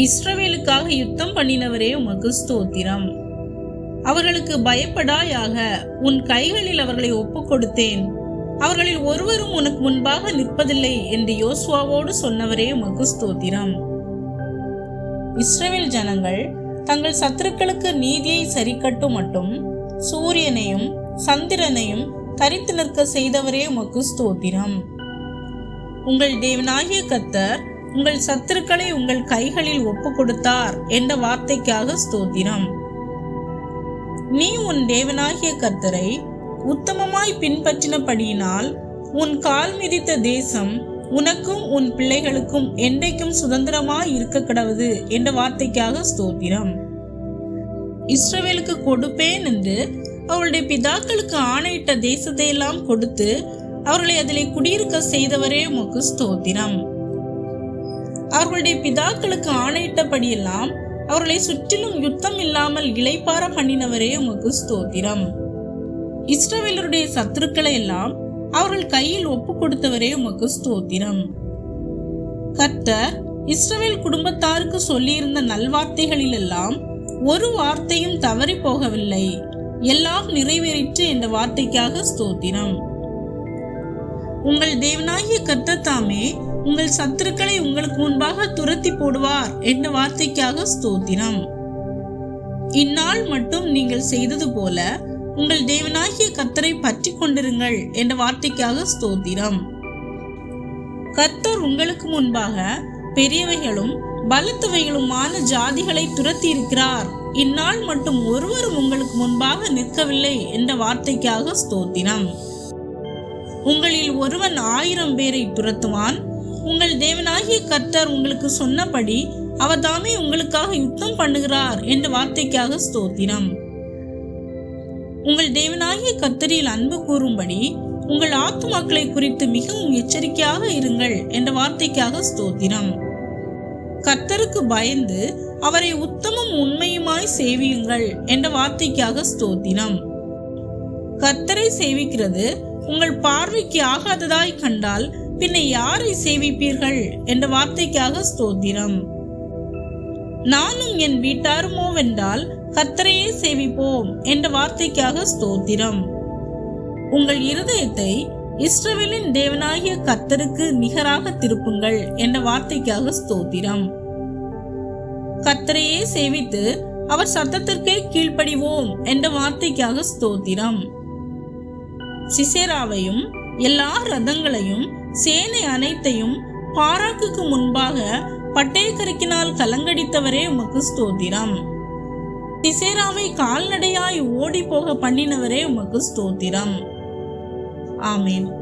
இஸ்ரவேலுக்காக யுத்தம் பண்ணினவரே உமக்கு ஸ்தோத்திரம். அவர்களுக்கு பயப்படாயாக உன் கைகளில் அவர்களை ஒப்புக் கொடுத்தேன் அவர்களில் ஒருவரும் உனக்கு முன்பாக நிற்பதில்லை என்று யோசுவாவோடு சொன்னவரே உமக்கு ஸ்தோத்திரம். இஸ்ரவேல் ஜனங்கள் தங்கள் சத்துருக்களுக்கு நீதியை சரிக்கட்டும் மட்டும் சூரியனையும் சந்திரனையும் தரித்து நிற்க செய்தவரே உமக்கு ஸ்தோத்திரம். உங்கள் தேவனாகிய கத்தர் உங்கள் சத்துருக்களை உங்கள் கைகளில் ஒப்பு கொடுத்தார் என்ற வார்த்தைக்காக ஸ்தோத்திரம். நீ உன் தேவனாகிய கர்த்தரை உத்தமமாய் பின்பற்றினபடியினால் உன் கால் மிதித்த தேசம் உனக்கும் உன் பிள்ளைகளுக்கும் என்றைக்கும் சுதந்திரமாய் இருக்க கிடவது என்ற வார்த்தைக்காக ஸ்தோத்திரம். இஸ்ரவேலுக்கு கொடுப்பேன் என்று அவளுடைய பிதாக்களுக்கு ஆணையிட்ட தேசத்தை எல்லாம் கொடுத்து அவர்களை அதிலே குடியிருக்க செய்தவரே உமக்கு ஸ்தோத்திரம். அவர்களுடைய பிதாக்களுக்கு ஆணையிட்டபடியெல்லாம் அவர்களை சுற்றிலும் யுத்தம் இல்லாமல் இளைப்பார பண்ணினவரே உமக்கு ஸ்தோத்திரம். இஸ்ரவேலருடைய சத்துருக்களை எல்லாம் அவர்கள் கையில் ஒப்பு கொடுத்தவரே உமக்கு ஸ்தோத்திரம். கர்த்தர் இஸ்ரவேல் குடும்பத்தாருக்கு சொல்லியிருந்த நல்வார்த்தைகளிலெல்லாம் ஒரு வார்த்தையும் தவறி போகவில்லை. எல்லாம் நிறைவேறிற்று என்ற வார்த்தைக்காக ஸ்தோத்திரம். உங்கள் தேவனாகிய கர்த்தர் தாமே உங்கள் சத்துருக்களை உங்களுக்கு முன்பாக துரத்தி போடுவார் என்ற வார்த்தைக்காக ஸ்தோத்திரம். இந்நாள் மட்டும் நீங்கள் செய்தது போல உங்கள் தேவனாகிய கத்தரை பற்றி கொண்டிருங்கள் என்ற வார்த்தைக்காக ஸ்தோத்திரம். கத்தர் உங்களுக்கு முன்பாக பெரியவைகளும் பலத்தவைகளுமான ஜாதிகளை துரத்தி இருக்கிறார் இந்நாள் மட்டும் ஒருவரும் உங்களுக்கு முன்பாக நிற்கவில்லை என்ற வார்த்தைக்காக ஸ்தோத்திரம். உங்களில் ஒருவன் ஆயிரம் பேரை துரத்துவான் உங்கள் தேவனாகிய கர்த்தர் உங்களுக்கு சொன்னபடி அவர் தாமே உங்களுக்காக யுத்தம் பண்ணுகிறார் என்ற வார்த்தைக்காக ஸ்தோத்திரம். உங்கள் தேவனாகிய கர்த்தரில் அன்பு கூறும்படி உங்கள் ஆத்துமாக்களை குறித்து மிகவும் எச்சரிக்கையாக இருங்கள் என்ற வார்த்தைக்காக ஸ்தோத்திரம். கர்த்தருக்கு பயந்து அவரை உத்தமம் உண்மையுமாய் சேவியுங்கள் என்ற வார்த்தைக்காக ஸ்தோத்திரம். கர்த்தரை சேவிக்கிறது உங்கள் பார்வைக்கு ஆகாததாய் கண்டால் பின்ன யாரை சேவிப்பீர்கள்? என்ற வார்த்தைக்காக ஸ்தோத்திரம். நானும் என் வீட்டாருமோ வென்றால் சேவிப்போம் என்ற வார்த்தைக்காக ஸ்தோத்திரம். உங்கள் இருதயத்தை இஸ்ரவேலின் தேவனாகிய கத்தருக்கு நிகராக திருப்புங்கள் என்ற வார்த்தைக்காக ஸ்தோத்திரம். கத்தரையே சேவித்து அவர் சத்தத்திற்கே கீழ்ப்படிவோம் என்ற வார்த்தைக்காக ஸ்தோத்திரம். சிசேராவையும் எல்லா ரதங்களையும் சேனை அனைத்தையும் பாராக்குக்கு முன்பாக பட்டயக்கருக்கினால் கலங்கடித்தவரே உமக்கு ஸ்தோத்திரம். திசேராவை கால்நடையாய் ஓடி போக பண்ணினவரே உமக்கு ஸ்தோத்திரம். ஆமேன்.